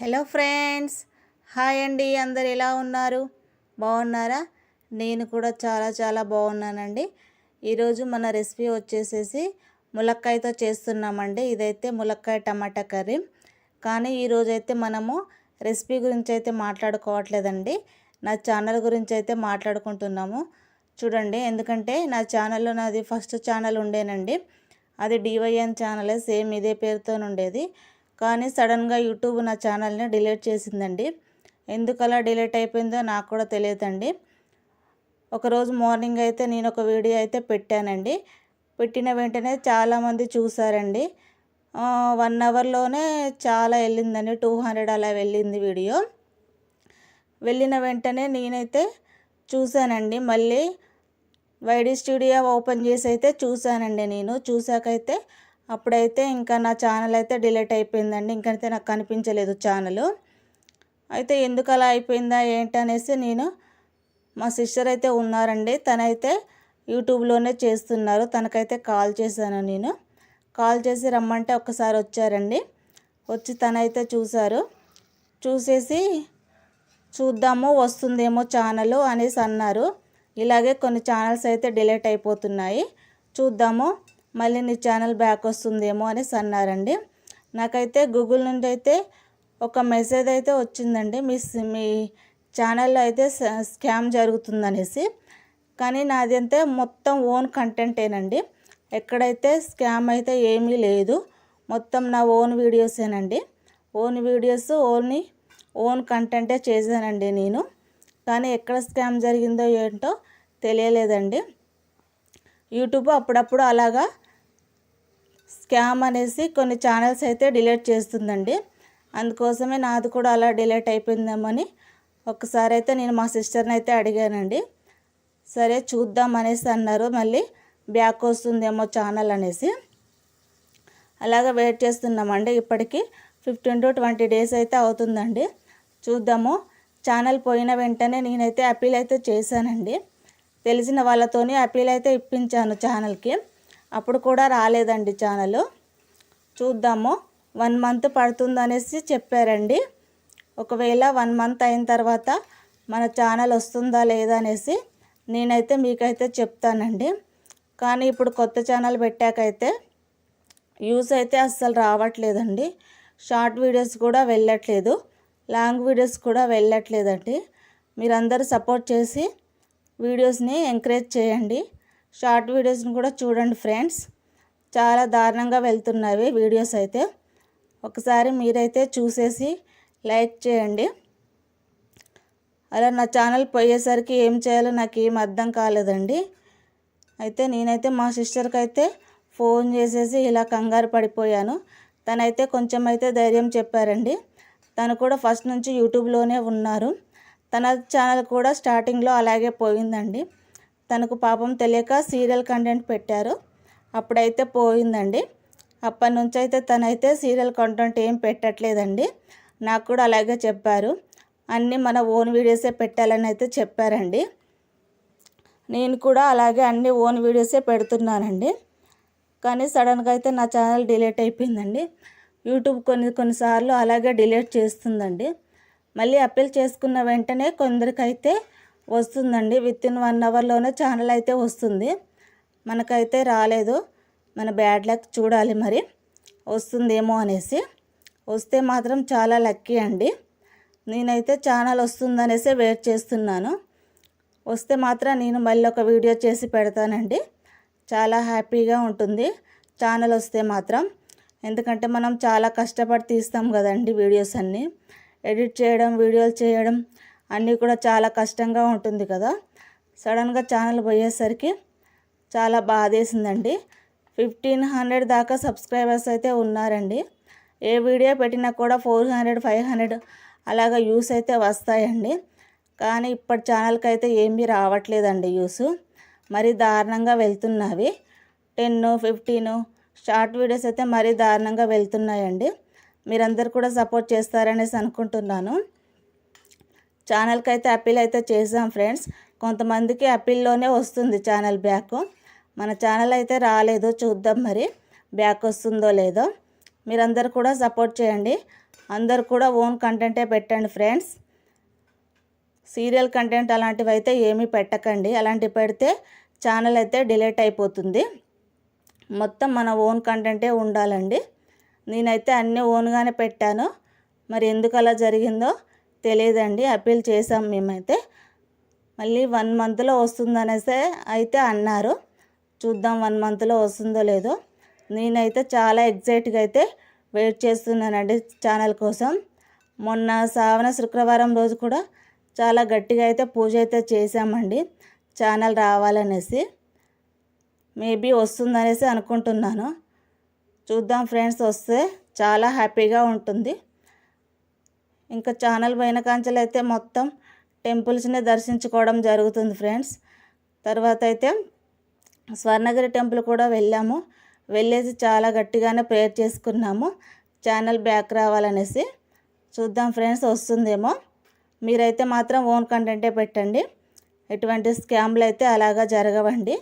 Hello friends hi అండి. అందరు ఎలా ఉన్నారు? బాగున్నారా? నేను కూడా చాలా చాలా బాగున్నానండి. ఈరోజు మన రెసిపీ వచ్చేసేసి ములక్కాయతో చేస్తున్నామండి. ఇదైతే ములక్కాయ టమాటా కర్రీ. కానీ ఈరోజు అయితే మనము రెసిపీ గురించి అయితే మాట్లాడుకోవట్లేదండి. నా ఛానల్ గురించి అయితే మాట్లాడుకుంటున్నాము. చూడండి ఎందుకంటే నా ఛానల్లో నాది ఫస్ట్ ఛానల్ ఉండేనండి. అది డివైఎన్ ఛానలే సేమ్ ఇదే పేరుతో ఉండేది కానీ సడన్గా యూట్యూబ్ నా ఛానల్ని డిలీట్ చేసిందండి. ఎందుకు అలా డిలీట్ అయిపోయిందో నాకు కూడా తెలియదండి. ఒకరోజు మార్నింగ్ అయితే నేను ఒక వీడియో అయితే పెట్టానండి. పెట్టిన వెంటనే చాలామంది చూసారండి. వన్ అవర్లోనే చాలా వెళ్ళిందండి. టూ హండ్రెడ్ అలా వెళ్ళింది వీడియో. వెళ్ళిన వెంటనే నేనైతే చూశానండి మళ్ళీ వైడి స్టూడియో ఓపెన్ చేసి అయితే చూశానండి నేను. చూసాకైతే అప్పుడైతే ఇంకా నా ఛానల్ అయితే డిలీట్ అయిపోయిందండి. ఇంకైతే నాకు కనిపించలేదు ఛానల్. అయితే ఎందుకు అలా అయిపోయిందా ఏంటనేసి నేను మా సిస్టర్ అయితే ఉన్నారండి. తనైతే యూట్యూబ్లోనే చేస్తున్నారు. తనకైతే కాల్ చేశాను నేను. కాల్ చేసి రమ్మంటే ఒక్కసారి వచ్చారండి. వచ్చి తనైతే చూశారు. చూసేసి చూద్దాము వస్తుందేమో ఛానల్ అనేసి అన్నారు. ఇలాగే కొన్ని ఛానల్స్ అయితే డిలీట్ అయిపోతున్నాయి. చూద్దాము. మళ్ళీ నీ ఛానల్ బ్యాక్ వస్తుందేమో అనేసి అన్నారండి. నాకైతే గూగుల్ నుండి అయితే ఒక మెసేజ్ అయితే వచ్చిందండి. మీ మీ ఛానల్లో అయితే స్కామ్ జరుగుతుందనేసి. కానీ నాది అంతే మొత్తం ఓన్ కంటెంటేనండి ఎక్కడైతే స్కామ్ అయితే ఏమీ లేదు. మొత్తం నా ఓన్ వీడియోసేనండి ఓన్ వీడియోస్ ఓన్లీ ఓన్ కంటెంటే చేశానండి నేను. కానీ ఎక్కడ స్కామ్ జరిగిందో ఏంటో తెలియలేదండి. యూట్యూబ్ అప్పుడప్పుడు అలాగా స్కామ్ అనేసి కొన్ని ఛానల్స్ అయితే డిలీట్ చేస్తుందండి. అందుకోసమే నాది కూడా అలా డిలీట్ అయిపోయిందేమని ఒకసారి అయితే నేను మా సిస్టర్ని అయితే అడిగానండి. సరే చూద్దాం అనేసి అన్నారు. మళ్ళీ బ్యాక్ వస్తుందేమో ఛానల్ అనేసి. అలాగా వెయిట్ చేస్తున్నామండి. ఇప్పటికీ ఫిఫ్టీన్ టు ట్వంటీ డేస్ అయితే అవుతుందండి. చూద్దాము. ఛానల్ పోయిన వెంటనే నేనైతే అప్పీల్ అయితే చేశానండి. తెలిసిన వాళ్ళతోని అప్పీల్ అయితే ఇప్పించాను ఛానల్కి. అప్పుడు కూడా రాలేదండి ఛానల్. చూద్దాము వన్ మంత్ పడుతుందనేసి చెప్పారండి. ఒకవేళ వన్ మంత్ అయిన తర్వాత మన ఛానల్ వస్తుందా లేదా అనేసి నేనైతే మీకైతే చెప్తానండి. కానీ ఇప్పుడు కొత్త ఛానల్ పెట్టాకైతే యూస్ అయితే అస్సలు రావట్లేదండి. షార్ట్ వీడియోస్ కూడా వెళ్ళట్లేదు. లాంగ్ వీడియోస్ కూడా వెళ్ళట్లేదండి. మీరందరూ సపోర్ట్ చేసి వీడియోస్ని ఎంకరేజ్ చేయండి. షార్ట్ వీడియోస్ని కూడా చూడండి ఫ్రెండ్స్. చాలా దారుణంగా వెళ్తున్నవి వీడియోస్ అయితే. ఒకసారి మీరైతే చూసేసి లైక్ చేయండి. అలా నా ఛానల్ పోయేసరికి ఏం చేయాలో నాకు ఏం అర్థం కాలేదండి. అయితే నేనైతే మా సిస్టర్కి అయితే ఫోన్ చేసేసి ఇలా కంగారు పడిపోయాను. తనైతే కొంచెం అయితే ధైర్యం చెప్పారండి. తను కూడా ఫస్ట్ నుంచి యూట్యూబ్లోనే ఉన్నారు. తన ఛానల్ కూడా స్టార్టింగ్లో అలాగే పోయిందండి. తనకు పాపం తెలియక సీరియల్ కంటెంట్ పెట్టారు. అప్పుడైతే పోయిందండి. అప్పటి నుంచి అయితే తనైతే సీరియల్ కంటెంట్ ఏం పెట్టట్లేదండి. నాకు కూడా అలాగే చెప్పారు. అన్నీ మన ఓన్ వీడియోసే పెట్టాలని అయితే చెప్పారండి. నేను కూడా అలాగే అన్ని ఓన్ వీడియోసే పెడుతున్నానండి. కానీ సడన్గా అయితే నా ఛానల్ డిలీట్ అయిపోయిందండి. యూట్యూబ్ కొన్ని కొన్నిసార్లు అలాగే డిలీట్ చేస్తుందండి. మళ్ళీ అప్పీల్ చేసుకున్న వెంటనే కొందరికైతే వస్తుందండి. విత్ ఇన్ వన్ అవర్లోనే ఛానల్ అయితే వస్తుంది. మనకైతే రాలేదు. మన బ్యాడ్ లక్ చూడాలి మరి. వస్తుందేమో అనేసి. వస్తే మాత్రం చాలా లక్కీ అండి. నేనైతే ఛానల్ వస్తుందనేసి వెయిట్ చేస్తున్నాను. వస్తే మాత్రం నేను మళ్ళీ ఒక వీడియో చేసి పెడతానండి. చాలా హ్యాపీగా ఉంటుంది ఛానల్ వస్తే మాత్రం. ఎందుకంటే మనం చాలా కష్టపడి తీస్తాం కదండి వీడియోస్ అన్నీ. ఎడిట్ చేయడం వీడియోలు చేయడం అన్నీ కూడా చాలా కష్టంగా ఉంటుంది కదా. సడన్గా ఛానల్ పోయేసరికి చాలా బాధేసిందండి. ఫిఫ్టీన్ హండ్రెడ్ దాకా సబ్స్క్రైబర్స్ అయితే ఉన్నారండి. ఏ వీడియో పెట్టినా కూడా ఫోర్ హండ్రెడ్ ఫైవ్ హండ్రెడ్ అలాగా యూస్ అయితే వస్తాయండి. కానీ ఇప్పటి ఛానల్కి అయితే ఏమీ రావట్లేదండి యూస్ మరీ దారుణంగా వెళ్తున్నవి. టెన్ ఫిఫ్టీన్ షార్ట్ వీడియోస్ అయితే మరీ దారుణంగా వెళ్తున్నాయండి. మీరందరూ కూడా సపోర్ట్ చేస్తారనేసి అనుకుంటున్నాను. ఛానల్కి అయితే అప్పీల్ అయితే చేసాం ఫ్రెండ్స్. కొంతమందికి అప్పీల్లోనే వస్తుంది ఛానల్ బ్యాక్. మన ఛానల్ అయితే రాలేదు చూద్దాం మరి బ్యాక్ వస్తుందో లేదో. మీరందరూ కూడా సపోర్ట్ చేయండి. అందరు కూడా ఓన్ కంటెంటే పెట్టండి ఫ్రెండ్స్. సీరియల్ కంటెంట్ అలాంటివి అయితే ఏమీ పెట్టకండి. అలాంటివి పెడితే ఛానల్ అయితే డిలేట్ అయిపోతుంది. మొత్తం మన ఓన్ కంటెంటే ఉండాలండి. నేనైతే అన్నీ ఓన్గానే పెట్టాను. మరి ఎందుకు అలా జరిగిందో తెలియదండి. అప్పీల్ చేసాం మేమైతే. మళ్ళీ వన్ మంత్లో వస్తుందనేసే అయితే అన్నారు. చూద్దాం వన్ మంత్లో వస్తుందో లేదో. నేనైతే చాలా ఎగ్జైట్గా అయితే వెయిట్ చేస్తున్నానండి ఛానల్ కోసం. మొన్న శ్రావణ శుక్రవారం రోజు కూడా చాలా గట్టిగా అయితే పూజ అయితే చేశామండి. ఛానల్ రావాలనేసి. మేబీ వస్తుందనేసి అనుకుంటున్నాను. చూద్దాం ఫ్రెండ్స్ వస్తే చాలా హ్యాపీగా ఉంటుంది. ఇంకా ఛానల్ పైన కాంచెలు అయితే మొత్తం టెంపుల్స్ని దర్శించుకోవడం జరుగుతుంది ఫ్రెండ్స్. తర్వాత అయితే స్వర్ణగిరి టెంపుల్ కూడా వెళ్ళాము. వెళ్ళేసి చాలా గట్టిగానే ప్రేయర్ చేసుకున్నాము. ఛానల్ బ్యాక్ రావాలనేసి. చూద్దాం ఫ్రెండ్స్ వస్తుందేమో. మీరైతే మాత్రం ఓన్ కంటెంటే పెట్టండి. ఎటువంటి స్కామ్లు అయితే అలాగా జరగవండి.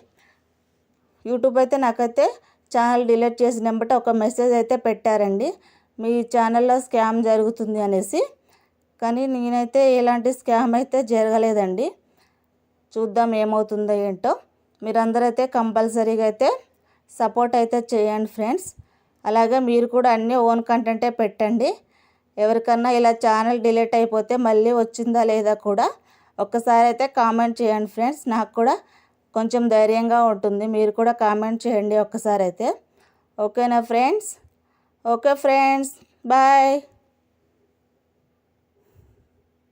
యూట్యూబ్ అయితే నాకైతే ఛానల్ డిలీట్ చేసిన ఒక మెసేజ్ అయితే పెట్టారండి. మీ ఛానల్లో స్కామ్ జరుగుతుంది అనేసి. కానీ నేనైతే ఎలాంటి స్కామ్ అయితే జరగలేదండి. చూద్దాం ఏమవుతుందో ఏంటో. మీరందరూ అయితే కంపల్సరీగా అయితే సపోర్ట్ అయితే చేయండి ఫ్రెండ్స్. అలాగే మీరు కూడా అన్నీ ఓన్ కంటెంటే పెట్టండి. ఎవరికన్నా ఇలా ఛానల్ డిలీట్ అయిపోతే మళ్ళీ వచ్చిందా లేదా కూడా ఒక్కసారి అయితే కామెంట్ చేయండి ఫ్రెండ్స్. నాకు కూడా కొంచెం ధైర్యంగా ఉంటుంది. మీరు కూడా కామెంట్ చేయండి ఒక్కసారి అయితే ఓకేనా ఫ్రెండ్స్? Okay friends. బాయ్.